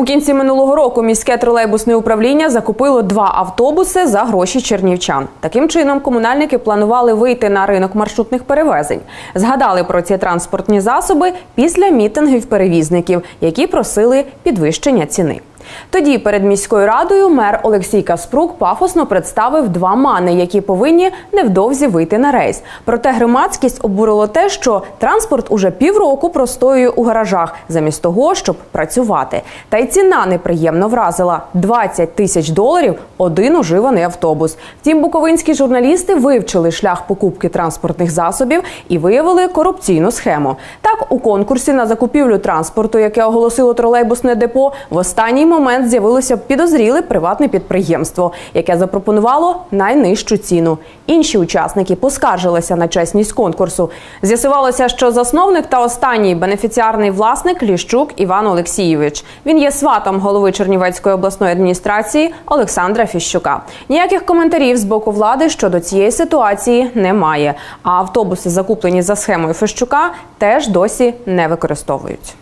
У кінці минулого року міське тролейбусне управління закупило два автобуси за гроші чернівчан. Таким чином, комунальники планували вийти на ринок маршрутних перевезень. Згадали про ці транспортні засоби після мітингів перевізників, які просили підвищення ціни. Тоді перед міською радою мер Олексій Каспрук пафосно представив два мани, які повинні невдовзі вийти на рейс. Проте громадськість обурило те, що транспорт уже півроку простоює у гаражах, замість того, щоб працювати. Та й ціна неприємно вразила 20 тисяч доларів один уживаний автобус. Втім, буковинські журналісти вивчили шлях покупки транспортних засобів і виявили корупційну схему. Так, у конкурсі на закупівлю транспорту, яке оголосило тролейбусне депо, в останній момент з'явилося підозріле приватне підприємство, яке запропонувало найнижчу ціну. Інші учасники поскаржилися на чесність конкурсу. З'ясувалося, що засновник та останній бенефіціарний власник Ліщук Іван Олексійович. Він є сватом голови Чернівецької обласної адміністрації Олександра Фіщука. Ніяких коментарів з боку влади щодо цієї ситуації немає. А автобуси, закуплені за схемою Фіщука, теж досі не використовують.